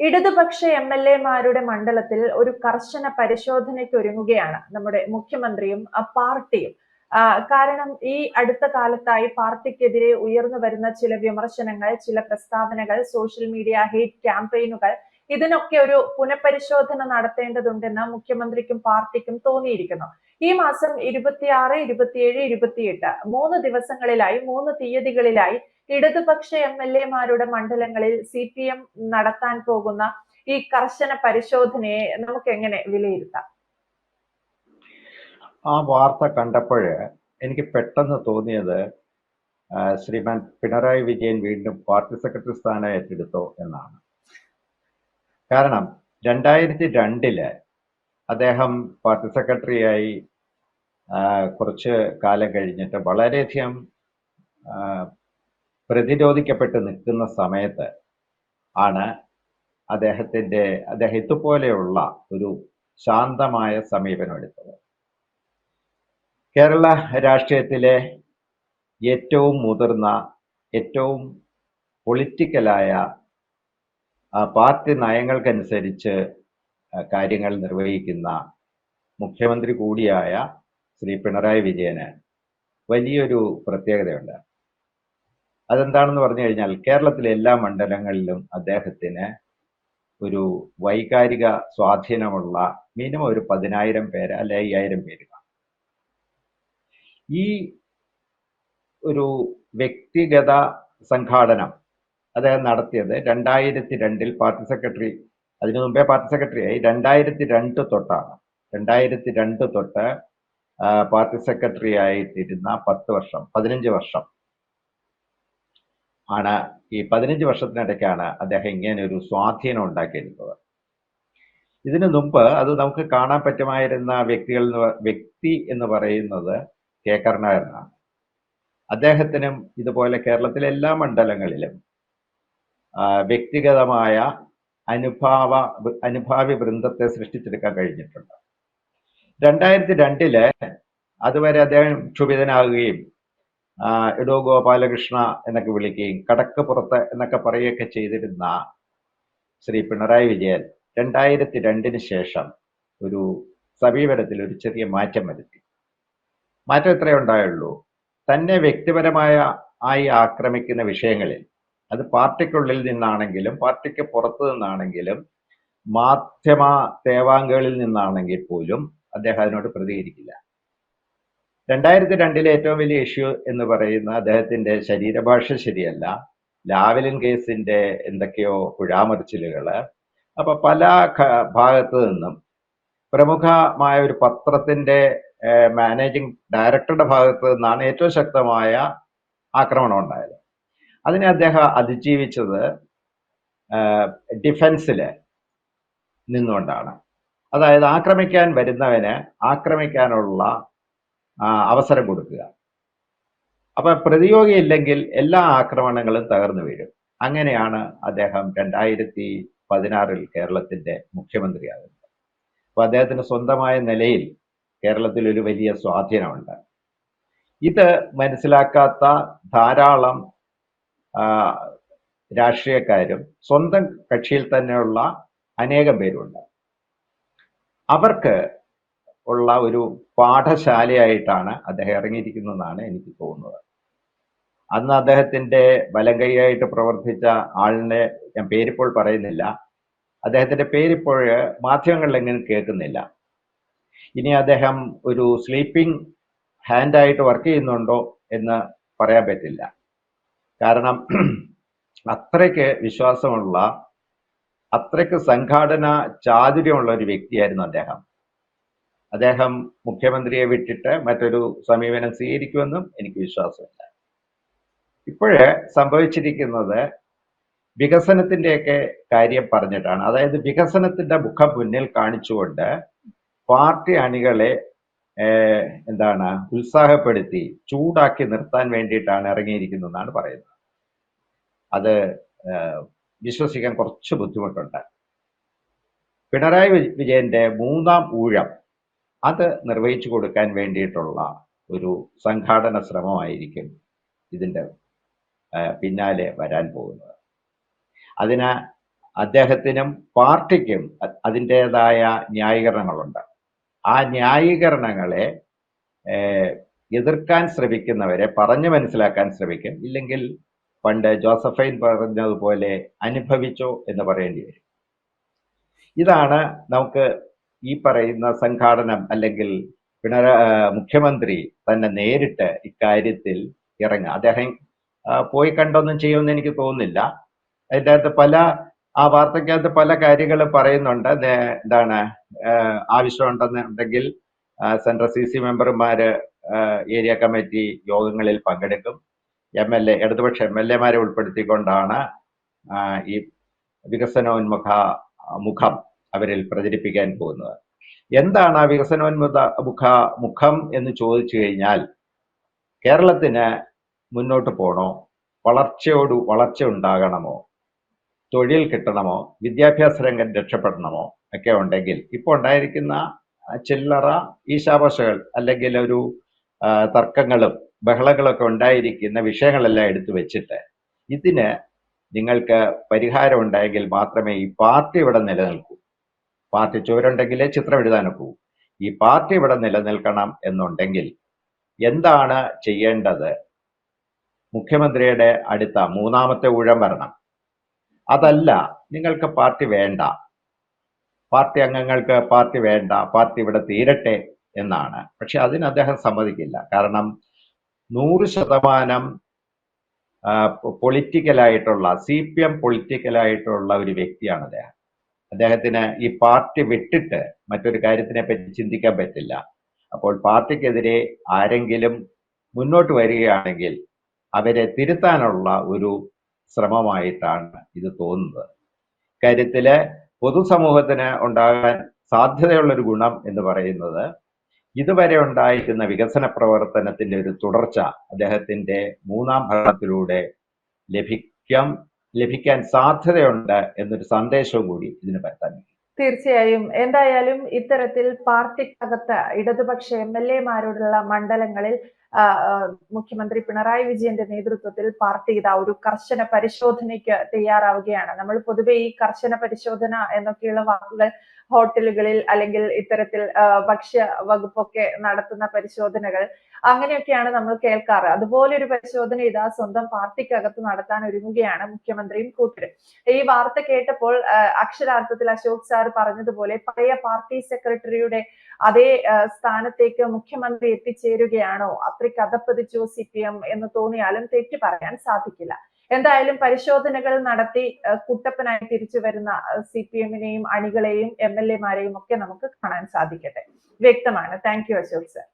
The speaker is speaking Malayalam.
ഇടതുപക്ഷ എം എൽ എമാരുടെ മണ്ഡലത്തിൽ ഒരു കർശന പരിശോധനയ്ക്ക് ഒരുങ്ങുകയാണ് നമ്മുടെ മുഖ്യമന്ത്രിയും പാർട്ടിയും. കാരണം ഈ അടുത്ത കാലത്തായി പാർട്ടിക്കെതിരെ ഉയർന്നു വരുന്ന ചില വിമർശനങ്ങൾ ചില പ്രസ്താവനകൾ സോഷ്യൽ മീഡിയ ഹേറ്റ് ക്യാമ്പയിനുകൾ ഇതിനൊക്കെ ഒരു പുനഃപരിശോധന നടത്തേണ്ടതുണ്ടെന്ന് മുഖ്യമന്ത്രിക്കും പാർട്ടിക്കും തോന്നിയിരിക്കുന്നു. ഈ മാസം ഇരുപത്തിയാറ് ഇരുപത്തിയേഴ് ഇരുപത്തിയെട്ട് മൂന്ന് ദിവസങ്ങളിലായി മൂന്ന് തീയതികളിലായി ഇടതുപക്ഷ എം എൽ എമാരുടെ മണ്ഡലങ്ങളിൽ സി പി എം നടത്താൻ പോകുന്ന ഈ കർശന പരിശോധനയെ നമുക്ക് എങ്ങനെ വിലയിരുത്താം? ആ വാർത്ത കണ്ടപ്പോഴ് എനിക്ക് പെട്ടെന്ന് തോന്നിയത് ശ്രീമാൻ പിണറായി വിജയൻ വീണ്ടും പാർട്ടി സെക്രട്ടറി സ്ഥാനം ഏറ്റെടുത്തോ എന്നാണ്. കാരണം രണ്ടായിരത്തി രണ്ടിൽ അദ്ദേഹം പാർട്ടി സെക്രട്ടറിയായി കുറച്ച് കാലം കഴിഞ്ഞിട്ട് വളരെയധികം പ്രതിരോധിക്കപ്പെട്ട് നിൽക്കുന്ന സമയത്ത് ആണ് അദ്ദേഹത്തിന്റെ അദ്ദേഹം ഇതുപോലെയുള്ള ഒരു ശാന്തമായ സമീപനം എടുത്തത്. കേരള രാഷ്ട്രീയത്തിലെ ഏറ്റവും മുതിർന്ന ഏറ്റവും പൊളിറ്റിക്കലായ പാർട്ടി നയങ്ങൾക്കനുസരിച്ച് കാര്യങ്ങൾ നിർവഹിക്കുന്ന മുഖ്യമന്ത്രി കൂടിയായ ശ്രീ പിണറായി വിജയന് വലിയൊരു പ്രത്യേകതയുണ്ട്. അതെന്താണെന്ന് പറഞ്ഞു കഴിഞ്ഞാൽ കേരളത്തിലെ എല്ലാ മണ്ഡലങ്ങളിലും അദ്ദേഹത്തിന് ഒരു വൈകാരിക സ്വാധീനമുള്ള മിനിമം ഒരു പതിനായിരം പേര് അല്ലെ അയ്യായിരം പേര് ഈ ഒരു വ്യക്തിഗത സംഘാടനം അദ്ദേഹം നടത്തിയത് രണ്ടായിരത്തി രണ്ടിൽ പാർട്ടി സെക്രട്ടറി അതിനു മുമ്പേ പാർട്ടി സെക്രട്ടറിയായി രണ്ടായിരത്തി രണ്ട് തൊട്ടാണ്. രണ്ടായിരത്തി രണ്ട് തൊട്ട് പാർട്ടി സെക്രട്ടറി ആയിട്ടിരുന്ന പത്ത് വർഷം പതിനഞ്ച് വർഷം ആണ് ഈ പതിനഞ്ച് വർഷത്തിനിടയ്ക്കാണ് അദ്ദേഹം ഇങ്ങനെ ഒരു സ്വാധീനം ഉണ്ടാക്കിയെടുത്തത് ഇതിനു മുമ്പ് അത് നമുക്ക് കാണാൻ പറ്റുമായിരുന്ന വ്യക്തികൾ വ്യക്തി എന്ന് പറയുന്നത് കെ കരുണാകരനാണ്. അദ്ദേഹത്തിനും ഇതുപോലെ കേരളത്തിലെ എല്ലാ മണ്ഡലങ്ങളിലും വ്യക്തിഗതമായ അനുഭാവ അനുഭാവി വൃന്ദത്തെ സൃഷ്ടിച്ചെടുക്കാൻ കഴിഞ്ഞിട്ടുണ്ട്. രണ്ടായിരത്തി രണ്ടിൽ അതുവരെ അദ്ദേഹം ക്ഷുഭിതനാകുകയും എടോ ഗോപാലകൃഷ്ണ എന്നൊക്കെ വിളിക്കുകയും കടക്ക് പുറത്ത് എന്നൊക്കെ പറയുകയൊക്കെ ചെയ്തിരുന്ന ശ്രീ പിണറായി വിജയൻ രണ്ടായിരത്തി രണ്ടിന് ശേഷം ഒരു സമീപനത്തിൽ ഒരു ചെറിയ മാറ്റം വരുത്തി. മാറ്റം ഇത്രയേ ഉണ്ടായുള്ളൂ. തന്നെ വ്യക്തിപരമായ ആയി ആക്രമിക്കുന്ന വിഷയങ്ങളിൽ അത് പാർട്ടിക്കുള്ളിൽ നിന്നാണെങ്കിലും പാർട്ടിക്ക് പുറത്തു നിന്നാണെങ്കിലും മാധ്യമ തേവാങ്കുകളിൽ നിന്നാണെങ്കിൽ പോലും അദ്ദേഹം അതിനോട് പ്രതികരിക്കില്ല. രണ്ടായിരത്തി രണ്ടിലെ ഏറ്റവും വലിയ ഇഷ്യൂ എന്ന് പറയുന്ന അദ്ദേഹത്തിന്റെ ശരീരഭാഷ ശരിയല്ല. ലാവലിൻ കേസിന്റെ എന്തൊക്കെയോ കുഴാമറിച്ചിലുകൾ. അപ്പൊ പല ഭാഗത്തു നിന്നും പ്രമുഖമായ ഒരു പത്രത്തിന്റെ മാനേജിംഗ് ഡയറക്ടറുടെ ഭാഗത്ത് നിന്നാണ് ഏറ്റവും ശക്തമായ ആക്രമണം ഉണ്ടായത്. അതിനെ അദ്ദേഹം അതിജീവിച്ചത് ഡിഫൻസിൽ നിന്നുകൊണ്ടാണ്. അതായത് ആക്രമിക്കാൻ വരുന്നവന് ആക്രമിക്കാനുള്ള അവസരം കൊടുക്കുക. അപ്പൊ പ്രതിയോഗി ഇല്ലെങ്കിൽ എല്ലാ ആക്രമണങ്ങളും തകർന്നു വീഴും. അങ്ങനെയാണ് അദ്ദേഹം രണ്ടായിരത്തി പതിനാറിൽ കേരളത്തിന്റെ മുഖ്യമന്ത്രിയാകുന്നത്. അപ്പൊ അദ്ദേഹത്തിന് സ്വന്തമായ നിലയിൽ കേരളത്തിൽ ഒരു വലിയ സ്വാധീനമുണ്ട്. ഇത് മനസ്സിലാക്കാത്ത ധാരാളം രാഷ്ട്രീയക്കാരും സ്വന്തം കക്ഷിയിൽ തന്നെയുള്ള അനേകം പേരുണ്ട്. അവർക്ക് ഉള്ള ഒരു പാഠശാലയായിട്ടാണ് അദ്ദേഹം ഇറങ്ങിയിരിക്കുന്നതെന്നാണ് എനിക്ക് തോന്നുന്നത്. അന്ന് അദ്ദേഹത്തിന്റെ വലങ്കൈയായിട്ട് പ്രവർത്തിച്ച ആളിനെ ഞാൻ പേരിപ്പോൾ പറയുന്നില്ല. അദ്ദേഹത്തിന്റെ പേരിപ്പോൾ മാധ്യമങ്ങളിലെങ്ങനെ കേൾക്കുന്നില്ല. ഇനി അദ്ദേഹം ഒരു സ്ലീപ്പിംഗ് ഹാൻഡായിട്ട് വർക്ക് ചെയ്യുന്നുണ്ടോ എന്ന് പറയാൻ പറ്റില്ല. കാരണം അത്രയ്ക്ക് വിശ്വാസമുള്ള അത്രയ്ക്ക് സംഘാടന ചാതുര്യമുള്ള ഒരു വ്യക്തിയായിരുന്നു അദ്ദേഹം. അദ്ദേഹം മുഖ്യമന്ത്രിയെ വിട്ടിട്ട് മറ്റൊരു സമീപനം സ്വീകരിക്കുമെന്നും എനിക്ക് വിശ്വാസമില്ല. ഇപ്പോഴ് സംഭവിച്ചിരിക്കുന്നത് വികസനത്തിന്റെയൊക്കെ കാര്യം പറഞ്ഞിട്ടാണ്. അതായത് വികസനത്തിന്റെ മുഖം മുന്നിൽ കാണിച്ചുകൊണ്ട് പാർട്ടി അണികളെ എന്താണ് ഉത്സാഹപ്പെടുത്തി ചൂടാക്കി നിർത്താൻ വേണ്ടിയിട്ടാണ് ഇറങ്ങിയിരിക്കുന്നതെന്നാണ് പറയുന്നത്. അത് വിശ്വസിക്കാൻ കുറച്ച് ബുദ്ധിമുട്ടുണ്ട്. പിണറായി വിജയന്റെ മൂന്നാം ഊഴം അത് നിർവഹിച്ചു കൊടുക്കാൻ വേണ്ടിയിട്ടുള്ള ഒരു സംഘാടന ശ്രമമായിരിക്കും ഇതിന്റെ പിന്നാലെ വരാൻ പോകുന്നത്. അതിന് അദ്ദേഹത്തിനും പാർട്ടിക്കും അതിന്റേതായ ന്യായീകരണങ്ങളുണ്ട്. ആ ന്യായീകരണങ്ങളെ എതിർക്കാൻ ശ്രമിക്കുന്നവരെ പറഞ്ഞു മനസ്സിലാക്കാൻ ശ്രമിക്കും. ഇല്ലെങ്കിൽ പണ്ട് ജോസഫൈൻ പറഞ്ഞതുപോലെ അനുഭവിച്ചോ എന്ന് പറയേണ്ടി വരും. ഇതാണ് നമുക്ക് ഈ പറയുന്ന സംഘാടനം അല്ലെങ്കിൽ പിണറ മുഖ്യമന്ത്രി തന്നെ നേരിട്ട് ഇക്കാര്യത്തിൽ ഇറങ്ങുക. അദ്ദേഹം പോയി കണ്ടൊന്നും ചെയ്യുമെന്ന് എനിക്ക് തോന്നുന്നില്ല. അതിന്റെ അകത്ത് പല ആ വാർത്തക്കകത്ത് പല കാര്യങ്ങൾ പറയുന്നുണ്ട്. എന്താണ് ആവശ്യമുണ്ടെന്നുണ്ടെങ്കിൽ സെൻട്രൽ സി സി മെമ്പർമാർ ഏരിയ കമ്മിറ്റി യോഗങ്ങളിൽ പങ്കെടുക്കും. എം എൽ എ ഇടതുപക്ഷ എം എൽ എമാരെ ഉൾപ്പെടുത്തിക്കൊണ്ടാണ് ഈ വികസനോന്മുഖ മുഖം അവരിൽ പ്രചരിപ്പിക്കാൻ പോകുന്നത്. എന്താണ് ആ വികസനോന്മുഖ മുഖ മുഖം എന്ന് ചോദിച്ചു കഴിഞ്ഞാൽ കേരളത്തിന് മുന്നോട്ട് പോകണോ? വളർച്ചയോട് വളർച്ച ഉണ്ടാകണമോ? തൊഴിൽ കിട്ടണമോ? വിദ്യാഭ്യാസ രംഗം രക്ഷപ്പെടണമോ? ഒക്കെ ഉണ്ടെങ്കിൽ ഇപ്പോൾ ഉണ്ടായിരിക്കുന്ന ചില്ലറ ഈശാപശകൾ അല്ലെങ്കിൽ ഒരു തർക്കങ്ങളും ബഹളങ്ങളൊക്കെ ഉണ്ടായിരിക്കുന്ന വിഷയങ്ങളെല്ലാം എടുത്തു വെച്ചിട്ട് ഇതിന് നിങ്ങൾക്ക് പരിഹാരം ഉണ്ടായെങ്കിൽ മാത്രമേ ഈ പാർട്ടി ഇവിടെ നിലനിൽക്കൂ. പാർട്ടി ചുവരുണ്ടെങ്കിലേ ചിത്രം എഴുതാനൊക്കൂ ഈ പാർട്ടി ഇവിടെ നിലനിൽക്കണം എന്നുണ്ടെങ്കിൽ എന്താണ് ചെയ്യേണ്ടത്? മുഖ്യമന്ത്രിയുടെ അടുത്ത മൂന്നാമത്തെ ഊഴം വരണം. അതല്ല നിങ്ങൾക്ക് പാർട്ടി വേണ്ട. പാർട്ടി അംഗങ്ങൾക്ക് പാർട്ടി വേണ്ട പാർട്ടി ഇവിടെ തീരട്ടെ എന്നാണ്. പക്ഷെ അതിന് അദ്ദേഹം സമ്മതിക്കില്ല. കാരണം നൂറ് ശതമാനം പൊളിറ്റിക്കലായിട്ടുള്ള സി പി എം പൊളിറ്റിക്കലായിട്ടുള്ള ഒരു വ്യക്തിയാണ് അദ്ദേഹം. അദ്ദേഹത്തിന് ഈ പാർട്ടി വിട്ടിട്ട് മറ്റൊരു കാര്യത്തിനെ പറ്റി ചിന്തിക്കാൻ പറ്റില്ല. അപ്പോൾ പാർട്ടിക്കെതിരെ ആരെങ്കിലും മുന്നോട്ട് വരികയാണെങ്കിൽ അവരെ തിരുത്താനുള്ള ഒരു ശ്രമമായിട്ടാണ് ഇത് തോന്നുന്നത്. കാര്യത്തിൽ പൊതുസമൂഹത്തിന് ഉണ്ടാകാൻ സാധ്യതയുള്ളൊരു ഗുണം എന്ന് പറയുന്നത് ഇതുവരെ ഉണ്ടായിരുന്ന വികസന പ്രവർത്തനത്തിന്റെ ഒരു തുടർച്ച അദ്ദേഹത്തിന്റെ മൂന്നാം ഭരണത്തിലൂടെ ലഭിക്കാം ലഭിക്കാൻ സാധ്യതയുണ്ട് എന്നൊരു സന്ദേശവും കൂടി ഇതിന് പരത്താൻ തീർച്ചയായും. എന്തായാലും ഇത്തരത്തിൽ പാർട്ടിക്കകത്ത് ഇടതുപക്ഷ എം എൽ എമാരോടുള്ള മണ്ഡലങ്ങളിൽ മുഖ്യമന്ത്രി പിണറായി വിജയന്റെ നേതൃത്വത്തിൽ പാർട്ടി ഇതാ ഒരു കർശന പരിശോധനയ്ക്ക് തയ്യാറാവുകയാണ്. നമ്മൾ പൊതുവെ ഈ കർശന പരിശോധന എന്നൊക്കെയുള്ള വാക്കുകൾ ഹോട്ടലുകളിൽ അല്ലെങ്കിൽ ഇത്തരത്തിൽ ഭക്ഷ്യ വകുപ്പൊക്കെ നടത്തുന്ന പരിശോധനകൾ അങ്ങനെയൊക്കെയാണ് നമ്മൾ കേൾക്കാറ്. അതുപോലെ ഒരു പരിശോധന ഇതാ സ്വന്തം പാർട്ടിക്കകത്ത് നടത്താൻ ഒരുങ്ങുകയാണ് മുഖ്യമന്ത്രിയും കൂട്ടരും. ഈ വാർത്ത കേട്ടപ്പോൾ അക്ഷരാർത്ഥത്തിൽ അശോക് സാർ പറഞ്ഞതുപോലെ പഴയ പാർട്ടി സെക്രട്ടറിയുടെ അതേ സ്ഥാനത്തേക്ക് മുഖ്യമന്ത്രി എത്തിച്ചേരുകയാണോ? അത്രയ്ക്ക് അധപ്പതിച്ചോ സി പി എം എന്ന് തോന്നിയാലും തെറ്റ് പറയാൻ സാധിക്കില്ല. എന്തായാലും പരിശോധനകൾ നടത്തി കുട്ടപ്പനായി തിരിച്ചു വരുന്ന സി പി എമ്മിനെയും അണികളെയും എം എൽ എമാരെയും ഒക്കെ നമുക്ക് കാണാൻ സാധിക്കട്ടെ. വ്യക്തമാണ്. Thank you Ashok sir.